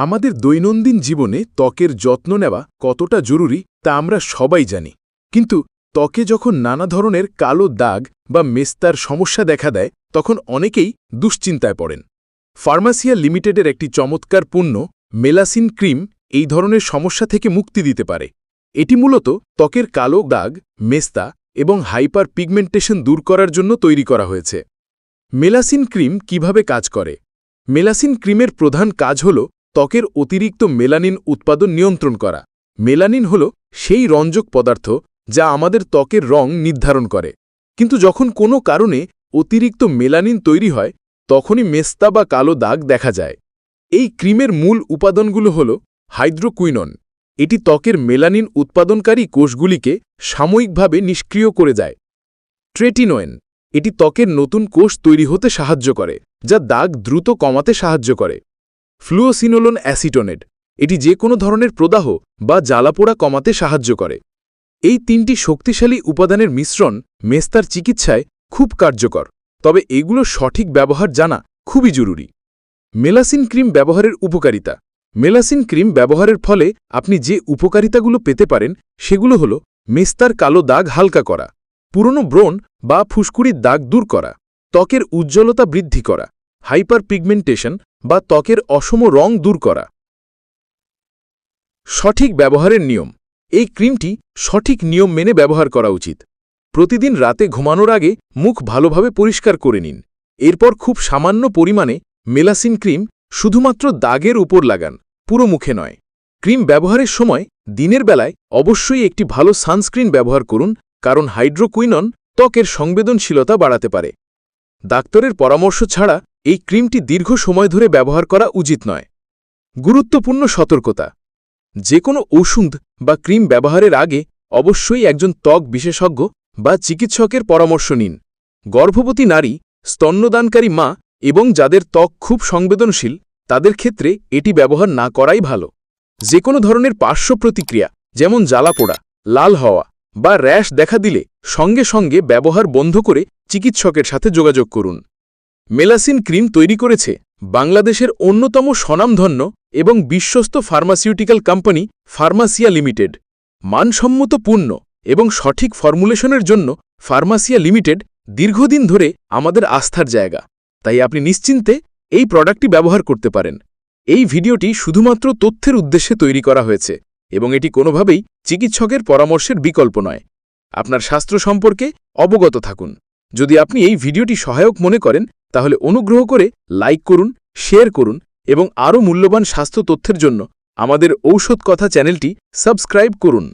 আমাদের দৈনন্দিন জীবনে ত্বকের যত্ন নেওয়া কতটা জরুরি, তা আমরা সবাই জানি। কিন্তু ত্বকে যখন নানা ধরনের কালো দাগ বা মেস্তার সমস্যা দেখা দেয়, তখন অনেকেই দুশ্চিন্তায় পড়েন। ফার্মাসিয়া লিমিটেডের একটি চমৎকার পণ্য, মেলাসিন ক্রিম, এই ধরনের সমস্যা থেকে মুক্তি দিতে পারে। এটি মূলত ত্বকের কালো দাগ, মেস্তা এবং হাইপার পিগমেন্টেশন দূর করার জন্য তৈরি করা হয়েছে। মেলাসিন ক্রিম কীভাবে কাজ করে? মেলাসিন ক্রিমের প্রধান কাজ হল ত্বকের অতিরিক্ত মেলানিন উৎপাদন নিয়ন্ত্রণ করা। মেলানিন হল সেই রঞ্জক পদার্থ যা আমাদের ত্বকের রং নির্ধারণ করে। কিন্তু যখন কোনো কারণে অতিরিক্ত মেলানিন তৈরি হয়, তখনই মেস্তা বা কালো দাগ দেখা যায়। এই ক্রিমের মূল উপাদানগুলো হল হাইড্রোকুইনন। এটি ত্বকের মেলানিন উৎপাদনকারী কোষগুলিকে সাময়িকভাবে নিষ্ক্রিয় করে যায়। ট্রেটিনোয়েন। এটি ত্বকের নতুন কোষ তৈরি হতে সাহায্য করে, যা দাগ দ্রুত কমাতে সাহায্য করে। ফ্লুওসিনোলন অ্যাসিটোনেট, এটি যে কোনো ধরনের প্রদাহ বা জ্বালাপোড়া কমাতে সাহায্য করে। এই তিনটি শক্তিশালী উপাদানের মিশ্রণ মেস্তার চিকিৎসায় খুব কার্যকর, তবে এগুলো সঠিক ব্যবহার জানা খুবই জরুরি। মেলাসিন ক্রিম ব্যবহারের উপকারিতা। মেলাসিন ক্রিম ব্যবহারের ফলে আপনি যে উপকারিতাগুলো পেতে পারেন, সেগুলো হল মেস্তার কালো দাগ হালকা করা, পুরনো ব্রণ বা ফুসকুড়ির দাগ দূর করা, ত্বকের উজ্জ্বলতা বৃদ্ধি করা হাইপার পিগমেন্টেশন বা ত্বকের অসম রং দূর করা। সঠিক ব্যবহারের নিয়ম। এই ক্রিমটি সঠিক নিয়ম মেনে ব্যবহার করা উচিত। প্রতিদিন রাতে ঘুমানোর আগে মুখ ভালোভাবে পরিষ্কার করে নিন। এরপর খুব সামান্য পরিমাণে মেলাসিন ক্রিম শুধুমাত্র দাগের উপর লাগান, পুরো মুখে নয়। ক্রিম ব্যবহারের সময় দিনের বেলায় অবশ্যই একটি ভালো সানস্ক্রিন ব্যবহার করুন, কারণ হাইড্রোকুইনন ত্বকের সংবেদনশীলতা বাড়াতে পারে। ডাক্তারের পরামর্শ ছাড়া এই ক্রিমটি দীর্ঘ সময় ধরে ব্যবহার করা উচিত নয়। গুরুত্বপূর্ণ সতর্কতা। যে কোনো ওষুধ বা ক্রিম ব্যবহারের আগে অবশ্যই একজন ত্বক বিশেষজ্ঞ বা চিকিৎসকের পরামর্শ নিন। গর্ভবতী নারী, স্তন্যদানকারী মা এবং যাদের ত্বক খুব সংবেদনশীল, তাদের ক্ষেত্রে এটি ব্যবহার না করাই ভালো। যে কোনো ধরনের পার্শ্ব প্রতিক্রিয়া, যেমন জ্বালাপোড়া লাল হওয়া বা র্যাশ দেখা দিলে সঙ্গে সঙ্গে ব্যবহার বন্ধ করে চিকিৎসকের সাথে যোগাযোগ করুন। মেলাসিন ক্রিম তৈরি করেছে বাংলাদেশের অন্যতম স্বনামধন্য এবং বিশ্বস্ত ফার্মাসিউটিক্যাল কোম্পানি ফার্মাসিয়া লিমিটেড। মানসম্মত পূর্ণ এবং সঠিক ফর্মুলেশনের জন্য ফার্মাসিয়া লিমিটেড দীর্ঘদিন ধরে আমাদের আস্থার জায়গা। তাই আপনি নিশ্চিন্তে এই প্রোডাক্টটি ব্যবহার করতে পারেন। এই ভিডিওটি শুধুমাত্র তথ্যের উদ্দেশ্যে তৈরি করা হয়েছে এবং এটি কোনোভাবেই চিকিৎসকের পরামর্শের বিকল্প নয়। আপনার স্বাস্থ্য সম্পর্কে অবগত থাকুন। যদি আপনি এই ভিডিওটি সহায়ক মনে করেন, তাহলে অনুগ্রহ করে লাইক করুন, শেয়ার করুন এবং আরও মূল্যবান স্বাস্থ্য তথ্যের জন্য আমাদের ঔষধ কথা চ্যানেলটি সাবস্ক্রাইব করুন।